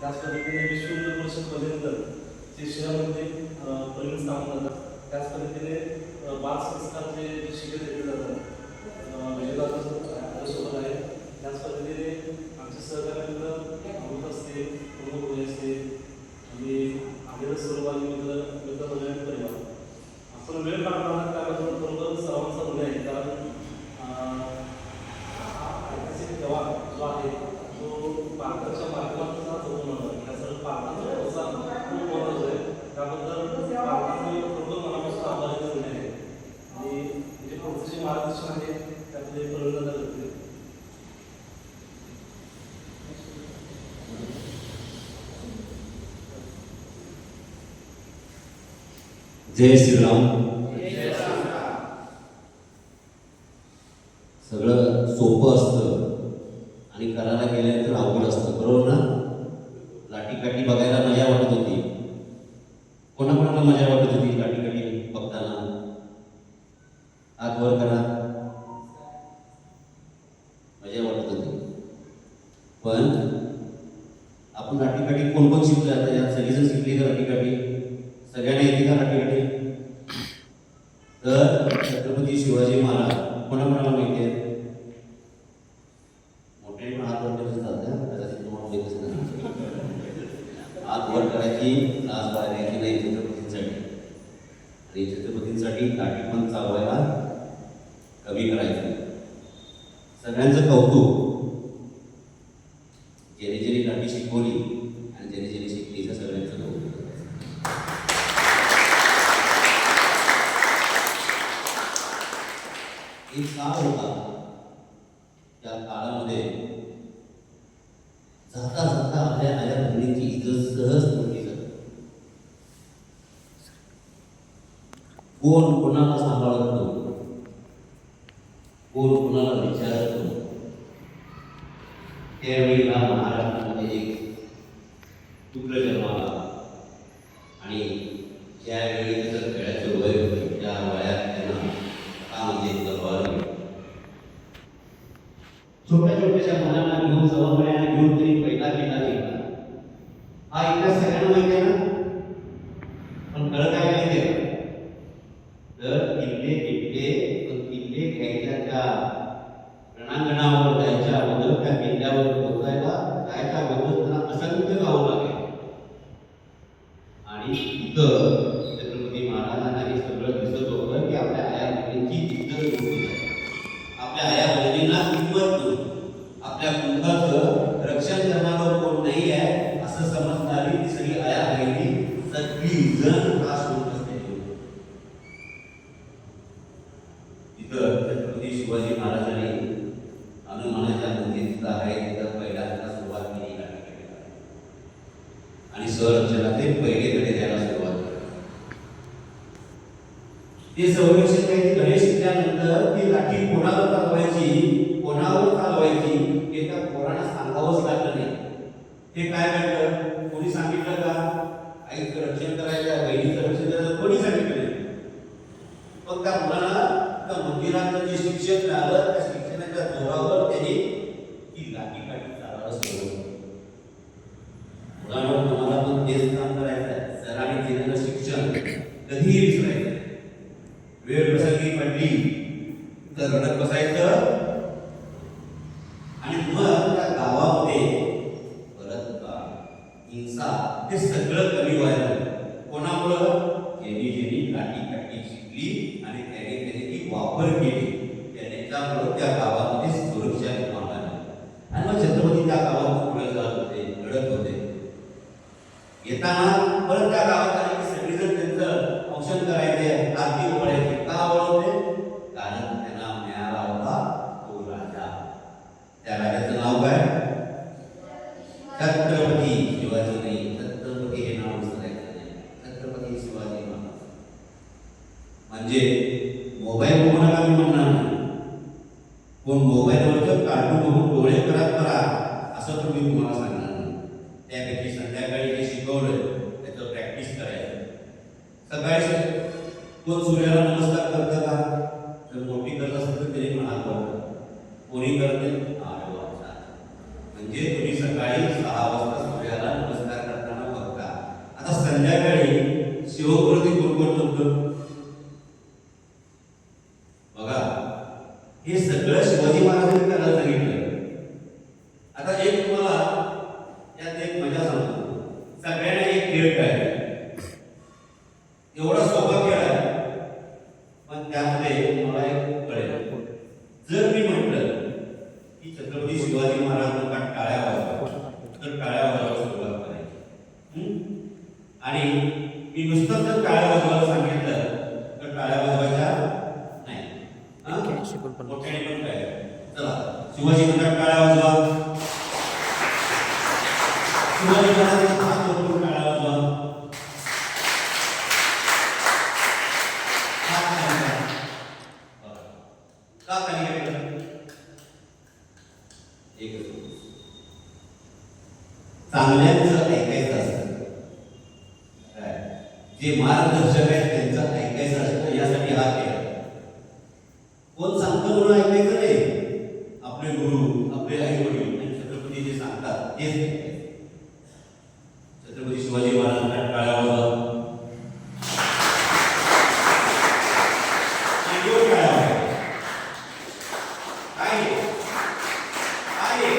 त्याच पद्धतीने विश्वहिंदू परिषद पर्यंत ते शहरामध्ये परिणाम स्थापन करतात त्याच पद्धतीने बाल संस्कार जे शिक्षण दिले जातात म्हणजे विजयदासोबत आहे. त्याच पद्धतीने आमचे सहकार्यातलं अमृत असते प्रमुख असते आणि आदिवासी स्वरूपाने मित्र मित्र कल्याण परिवार. आपण वेळ काढताना कारण बरोबर सर्वांचा गुन्हे आहे कारण जय श्रीराम. सगळं सोपं असतं आणि करायला गेल्यानंतर अवघड असतं बरोबर ना? लाटीकाठी बघायला मजा वाटत होती. कोणाकोणाला मजा वाटत होती लाटीकाठी बघताना? आगवर करा. मजा वाटत होती. पण आपण लाटीकाठी कोण कोण शिकलं? आता या सगळीजण शिकली का लाटीकाठी सगळ्यांना येते का लाटी छत्रपती शिवाजी महाराज कोणाकोणाला माहिती आहेत? कोण कोणाला सांभाळतो? कोण कोणाला विचारतो? त्यावेळेला महाराष्ट्रामध्ये एक तुकडं जन्माला. आणि ज्यावेळी ರಣಾಂಗಣ wa सूर्याला नमस्कार करता का तर मोठी करत असेल तर त्याने हात वाढतात कोणी करते? म्हणजे तुम्ही सकाळी सहा वाजता सूर्याला नमस्कार करताना बघता आता संध्याकाळी शिवप्रती कोण कोण बघा हे सगळं शिवाजी महाराजांनी करायला सांगितलं. आता एक तुम्हाला यात एक मजा सांगतो. सगळ्यांना एक खेळ काय एवढा चांगल्यांचं ऐकायचं असतं काय? जे मार्गदर्शक आहेत त्यांचं ऐकायचं असतं यासाठी हा खेळ कोण सांगतं म्हणून ऐकायचं नाही आपले गुरु आपले आई वडील छत्रपती जे सांगतात तेच ऐकायचं. छत्रपती शिवाजी महाराजांना टाळ्या वाजवा आणि जोर टाळ्या वाजवा. काय आहे? काय आहे?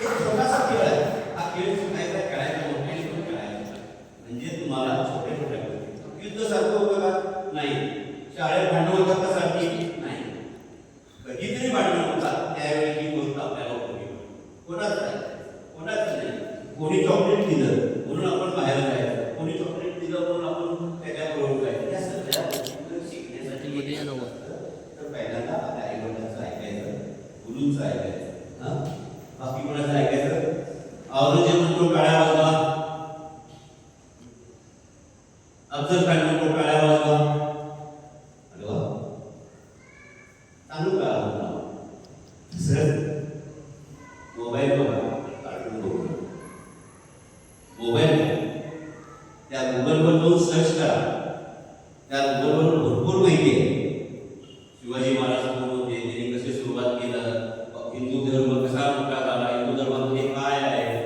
एक छोटासा खेळ आहे हा खेळ शिकायचा खेळायचा मोठ्याने पण खेळायचा म्हणजे तुम्हाला छोट्या छोट्या गोष्टी युद्ध सारखं होतं का नाही शाळेत भांडण होतात का सारखी नाही. कधीतरी भांडण होतात त्यावेळी ही गोष्ट आपल्याला उपयोगी. कोणाच नाही. कोणाच नाही. कोणी चॉकलेट दिलं म्हणून आपण बाहेर जायचं. कोणी चॉकलेट दिलं म्हणून आपण त्याच्याबरोबर जायचं. सगळ्या गोष्टी शिकण्यासाठी. तर पहिल्यांदा आपल्या ऐकायचं गुरुंचं ऐकायचं हा? बाकी कोणाचं ऐकायचं? औरंगजेब म्हणतो टाळ्या वाजवा अफजल खान म्हणतो टाळ्या वाजवा अरे वा चालू का सर मोबाईल बघा कार्टून बघा मोबाईल त्या गुगलवर जाऊन सर्च करा त्या गुगलवर भरपूर माहिती आहे शिवाजी महाराज कोण होते त्यांनी कशी सुरुवात केलं हिंदू धर्म कसा मोठा झाला हिंदू काय आहे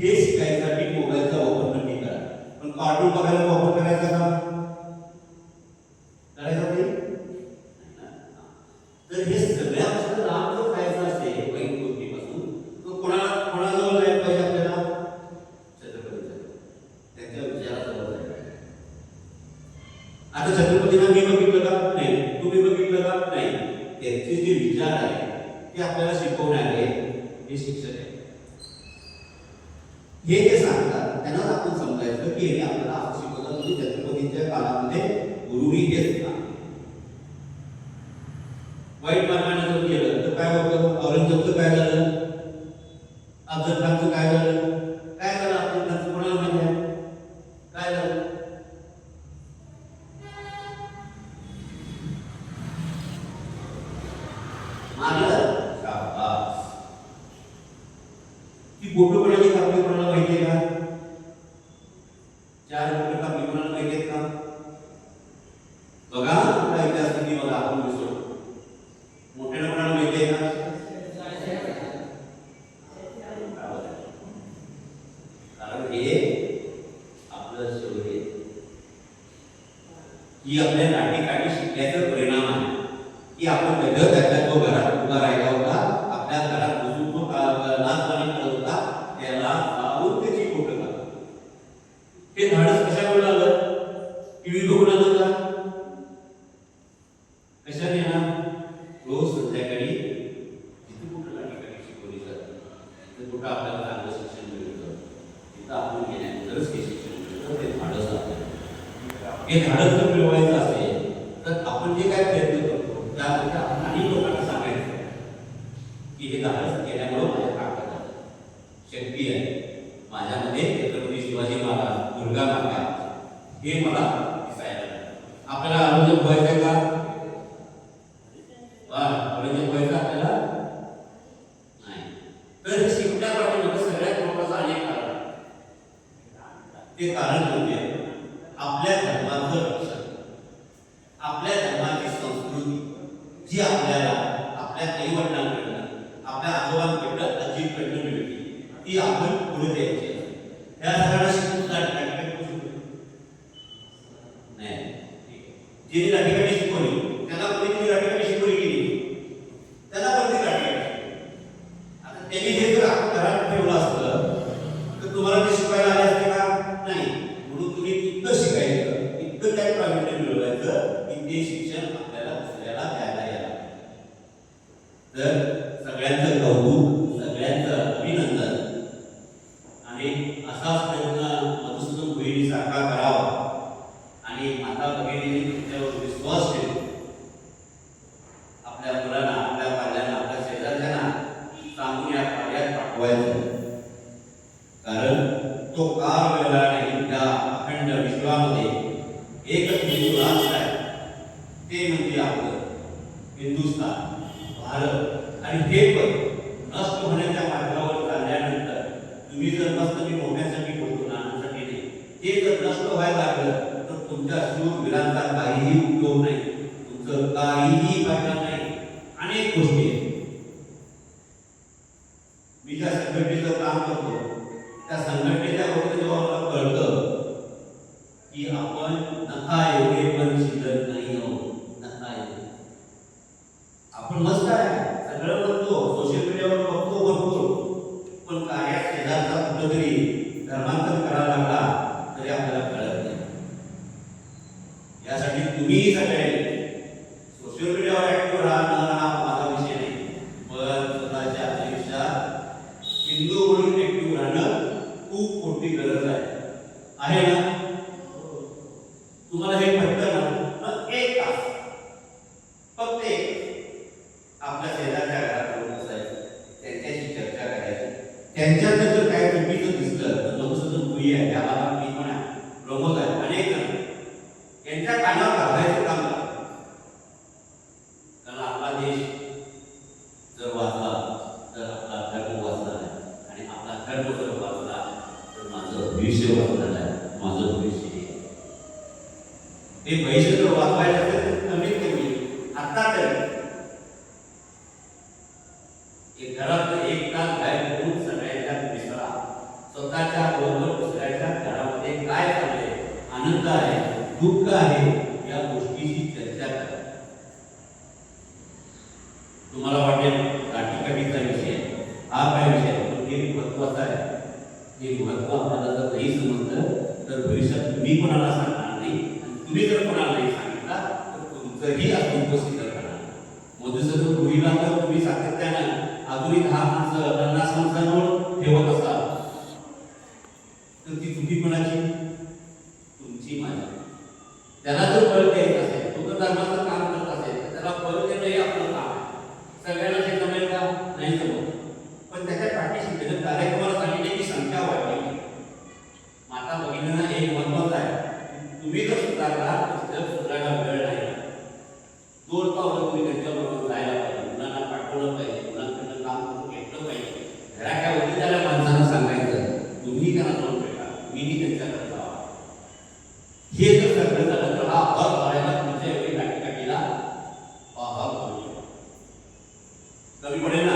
हे शिकायसाठी मोबाईलचा वापर नक्की करा. पण कार्टून बघायला वापर करायचा का? करायचा नाही? तर हे सगळ्यापासून लांब जो खायचा असते वाईट गोष्टीपासून तो कोणा कोणाजवळ जायला पाहिजे आपल्याला? छत्रपतीच्या त्यांच्या विचाराजवळ जायला आता छत्रपतींना मी बघितलं का? नाही. तुम्ही बघितलं का? नाही. त्यांचे जे विचार आहे ते आपल्याला शिकवणारे हे शिक्षक आहे हे जे सांगतात त्यांना आपण समजायचं की हे आपल्याला असं शिकवलं म्हणजे छत्रपतींच्या काळामध्ये गुरुनी घेतला वाईट मार्गाने जर केलं तर काय होतं? औरंगजेबचं काय झालं अफजल खानचं काय झालं काय झालं अफजल खानचं कोणाला माहिती आहे काय झालं मारलं शाबास ती फोटो कोणाची कापली कोणाला माहिती आहे का? चार फोटो कापली कोणाला माहिती आहेत का? बघा आपला इतिहास किती बघा आपण विसरतो मोठ्याला कोणाला माहिती आहे का? कारण हे आपलं शौर्य ही आपल्या नाटेकाठी शिकण्याचा परिणाम आहे. की आपण वेगळं त्याचा तो घरात उभा राहिला होता आपल्या घरात बसून तो का- नाचगाणी करत होता त्याला जाऊन त्याची फोटो काढा हे धाडस कशामुळे आलं टीव्ही बघून आलं का कशाने येणार रोज संध्याकाळी तिथे कुठं नाटिकाने शिकवली जाते तिथे कुठं आपल्याला चांगलं शिक्षण मिळतं तिथं आपण गेल्यानंतरच हे शिक्षण मिळतं ते धाडस आपल्याला हे धाडस जर मिळवायचं असेल तर आपण जे काय प्रयत्न करतो त्यामध्ये आपण अनेक लोकांना सांगायचं की हे धाडस केल्यामुळं माझ्या ताकद आहे शक्ती आहे. माझ्यामध्ये छत्रपती शिवाजी महाराज दुर्गा माता हे मला दिसायला आपल्याला औरंगजेब व्हायचंय का? वा व्हायचं आपल्याला? नाही. तर शिकण्यापाठी सगळ्यात महत्वाचं अनेक कारण. ते कारण मोठ्यांसाठी बोलतो लहानांसाठी नाही. ते जर नष्ट व्हायला लागलं तर तुमच्या सूर विरांचा काहीही उपयोग नाही. तुमचं काहीही आपल्या शेजारच्या घरात बसायचं. त्यांच्याशी चर्चा करायची. त्यांच्यातलं जर काय चुकीचं दिसलं तर लोकसुद्धा मुली आहे. त्याला मी म्हणा प्रमोद आहे. अनेक जण. त्यांच्या कानावर घालायचं काम कारण आपला देश जर वाचला तर आपला धर्म वाचला नाही आणि आपला धर्म जर वाचला तर माझं भविष्य वाचलं नाही माझं भविष्य ते भविष्य जर वाचवायचं असेल तर कमीत कमी आत्ता तरी तर भविष्यात मी कोणाला सांगणार नाही तुम्ही जर कोणाला नाही सांगितला तर तुमचंही उपस्थित राहणार. मोदीचं जो गुहिला तर तुम्ही सातत्यानं अजूनही दहा माणसं पन्नास माणसांवर ठेवत असाल तर ती चुकी कोणाची? तुमची माझी. त्याला जर बळ द्यायचं असेल तो तर धर्माचं काम करत असेल तर त्याला बळ देणं हे आपलं काम सगळ्यांना ते जमेल का? नाही जमत. पण त्याच्या पाठीशी कार्यक्रमाला सांगितलं Davi Moreno